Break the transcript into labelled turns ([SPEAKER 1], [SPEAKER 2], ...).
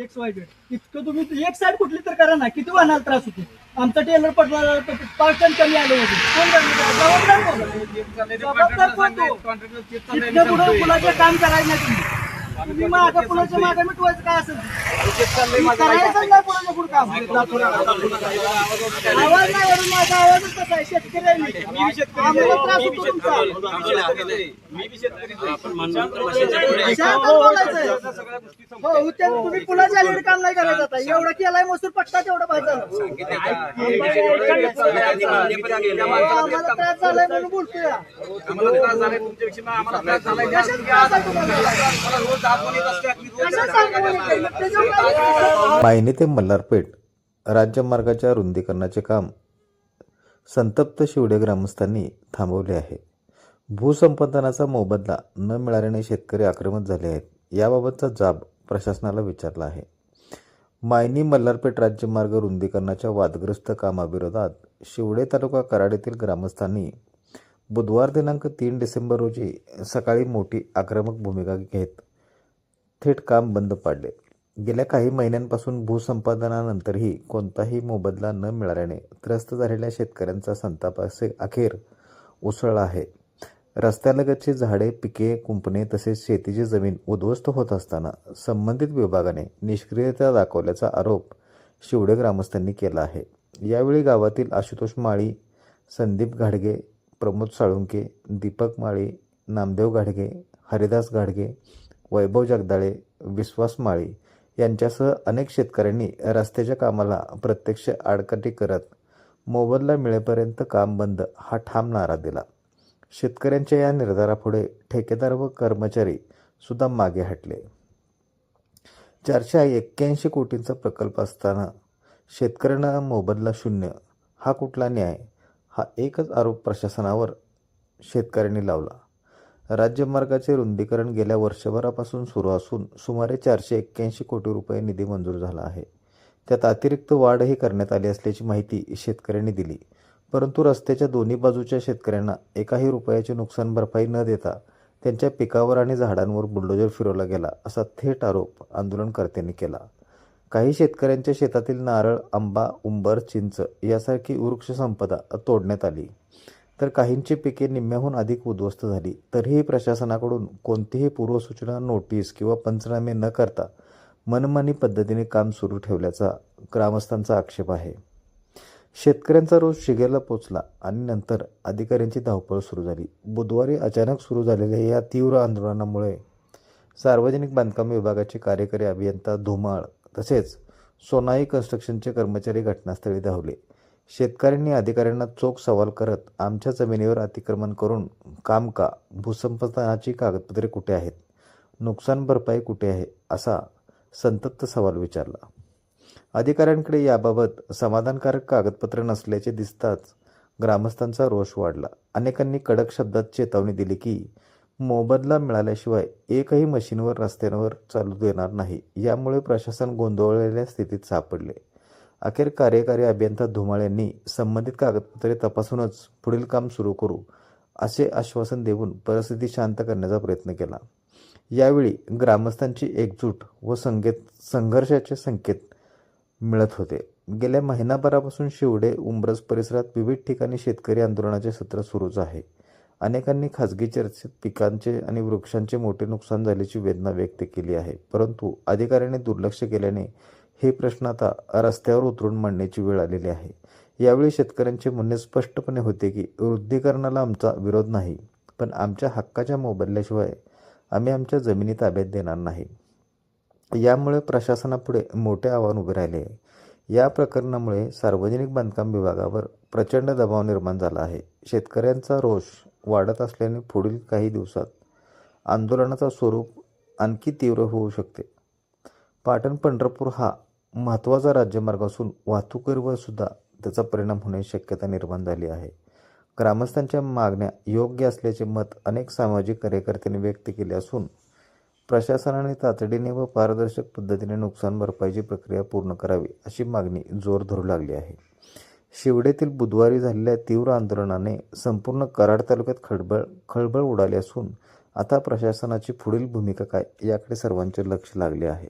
[SPEAKER 1] X Y Z इतकं तुम्ही एक साईड कुठली तर करा ना किती वाहनाला त्रास होतो? आमचा टेलर पडला पाच टन कमी आले होते. कोण जबाबदार कोण? जबाबदार कोण तो? इतकं पुढं पुलाचं काम करायचं नाही तुम्ही. तुम्ही मागं पुलाच्या मागे मिटवायचं काय असेल? तुम्ही काम आवाज नाही वरून माझा आवाजच आहे शेतकरी आहे मी. आम्हाला त्रास होतो तुमचा बोलायचंय. हो उद्या तुम्ही अलीकडे काम नाही करायचं आता एवढं केलाय मसूर पट्टा तेवढं पाहिजे आम्हाला त्रास झालाय म्हणून बोलतोय कशात त्रास आहे तुम्हाला? कशात सांगू त्याच्यावर
[SPEAKER 2] मायनी ते मल्हारपेठ राज्यमार्गाच्या रुंदीकरणाचे काम संतप्त शिवडे ग्रामस्थांनी थांबवले आहे. भूसंपादनाचा मोबदला न मिळाल्याने शेतकरी आक्रमक झाले आहेत याबाबतचा जाब प्रशासनाला विचारला आहे. मायनी मल्हारपेठ राज्यमार्ग रुंदीकरणाच्या वादग्रस्त कामाविरोधात शिवडे तालुका कराड येथील ग्रामस्थांनी बुधवार दिनांक तीन डिसेंबर रोजी सकाळी मोठी आक्रमक भूमिका घेत थेट काम बंद पाडले. गेल्या काही महिन्यांपासून भूसंपादनानंतरही कोणताही मोबदला न मिळाल्याने त्रस्त झालेल्या शेतकऱ्यांचा संताप असे अखेर उसळला आहे. रस्त्यालगतची झाडे पिके कुंपणे तसेच शेतीची जमीन उद्ध्वस्त होत असताना संबंधित विभागाने निष्क्रियता दाखवल्याचा आरोप शिवडे ग्रामस्थांनी केला आहे. यावेळी गावातील आशुतोष माळी संदीप घाडगे प्रमोद साळुंके दीपक माळी नामदेव घाडगे हरिदास घाडगे वैभव जगदाळे विश्वास माळी यांच्यासह अनेक शेतकऱ्यांनी रस्त्याच्या कामाला प्रत्यक्ष आडकाठी करत मोबदला मिळेपर्यंत काम बंद हा ठाम नारा दिला. शेतकऱ्यांच्या या निर्धारापुढे ठेकेदार व कर्मचारी सुद्धा मागे हटले. चारशे एक्क्याऐंशी कोटींचा प्रकल्प असताना शेतकऱ्यांना मोबदला शून्य हा कुठला न्याय? हा एकच आरोप प्रशासनावर शेतकऱ्यांनी लावला. राज्यमार्गाचे रुंदीकरण गेल्या वर्षभरापासून सुरू असून सुमारे चारशे एक्क्याऐंशी कोटी रुपये निधी मंजूर झाला आहे. त्यात अतिरिक्त वाढही करण्यात आली असल्याची माहिती शेतकऱ्यांनी दिली. परंतु रस्त्याच्या दोन्ही बाजूच्या शेतकऱ्यांना एकाही रुपयाची नुकसान भरपाई न देता त्यांच्या पिकावर आणि झाडांवर बुलडोजर फिरवला गेला असा थेट आरोप आंदोलनकर्त्यांनी केला. काही शेतकऱ्यांच्या शेतातील नारळ आंबा उंबर चिंच यासारखी वृक्षसंपदा तोडण्यात आली. तर काहींची पिके निम्म्याहून अधिक उद्ध्वस्त झाली. तरीही प्रशासनाकडून कोणतीही पूर्वसूचना नोटीस किंवा पंचनामे न करता मनमानी पद्धतीने काम सुरू ठेवल्याचा ग्रामस्थांचा आक्षेप आहे. शेतकऱ्यांचा रोज शिगेला पोचला आणि नंतर अधिकाऱ्यांची धावपळ सुरू झाली. बुधवारी अचानक सुरू झालेल्या या तीव्र आंदोलनामुळे सार्वजनिक बांधकाम विभागाचे कार्यकारी अभियंता धुमाळ तसेच सोनाई कन्स्ट्रक्शनचे कर्मचारी घटनास्थळी धावले. शेतकऱ्यांनी अधिकाऱ्यांना चोख सवाल करत आमच्या जमिनीवर अतिक्रमण करून काम का? भूसंपादनाची कागदपत्रे कुठे आहेत? नुकसान भरपाई कुठे आहे? असा संतप्त सवाल विचारला. अधिकाऱ्यांकडे याबाबत समाधानकारक कागदपत्र नसल्याचे दिसताच ग्रामस्थांचा रोष वाढला. अनेकांनी कडक शब्दात चेतावणी दिली की मोबदला मिळाल्याशिवाय एकही मशीनवर रस्त्यांवर चालू देणार नाही. यामुळे प्रशासन गोंधळलेल्या स्थितीत सापडले. अखेर कार्यकारी अभियंता धुमाळ यांनी संबंधित कागदपत्रे तपासूनच पुढील काम सुरू करू असे आश्वासन देऊन परिस्थिती शांत करण्याचा प्रयत्न केला. यावेळी ग्रामस्थांची एकजूट व संगेत संघर्षाचे संकेत मिळत होते. गेल्या महिनाभरापासून शिवडे उंब्रज परिसरात विविध ठिकाणी शेतकरी आंदोलनाचे सत्र सुरूच आहे. अनेकांनी खासगी चर्चेत पिकांचे आणि वृक्षांचे मोठे नुकसान झाल्याची वेदना व्यक्त केली आहे. परंतु अधिकाऱ्यांनी दुर्लक्ष केल्याने हे प्रश्न आता रस्त्यावर उतरून मांडण्याची वेळ आलेली आहे. यावेळी शेतकऱ्यांचे म्हणणे स्पष्टपणे होते की वृद्धीकरणाला आमचा विरोध नाही पण आमच्या हक्काच्या मोबदल्याशिवाय आम्ही आमच्या जमिनी ताब्यात देणार नाही. यामुळे प्रशासनापुढे मोठे आव्हान उभे राहिले. आहे या प्रकरणामुळे सार्वजनिक बांधकाम विभागावर प्रचंड दबाव निर्माण झाला आहे. शेतकऱ्यांचा रोष वाढत असल्याने पुढील काही दिवसात आंदोलनाचा स्वरूप आणखी तीव्र होऊ शकते. पाटण पंढरपूर हा महत्त्वाचा राज्यमार्ग असून वाहतुकीवर सुद्धा त्याचा परिणाम होण्याची शक्यता निर्माण झाली आहे. ग्रामस्थांच्या मागण्या योग्य असल्याचे मत अनेक सामाजिक कार्यकर्त्यांनी व्यक्त केले असून प्रशासनाने तातडीने व पारदर्शक पद्धतीने नुकसान भरपाईची प्रक्रिया पूर्ण करावी अशी मागणी जोर धरू लागली आहे. शिवडेतील बुधवारी झालेल्या तीव्र आंदोलनाने संपूर्ण कराड तालुक्यात खळबळ खळबळ उडाली असून आता प्रशासनाची पुढील भूमिका काय याकडे सर्वांचे लक्ष लागले आहे.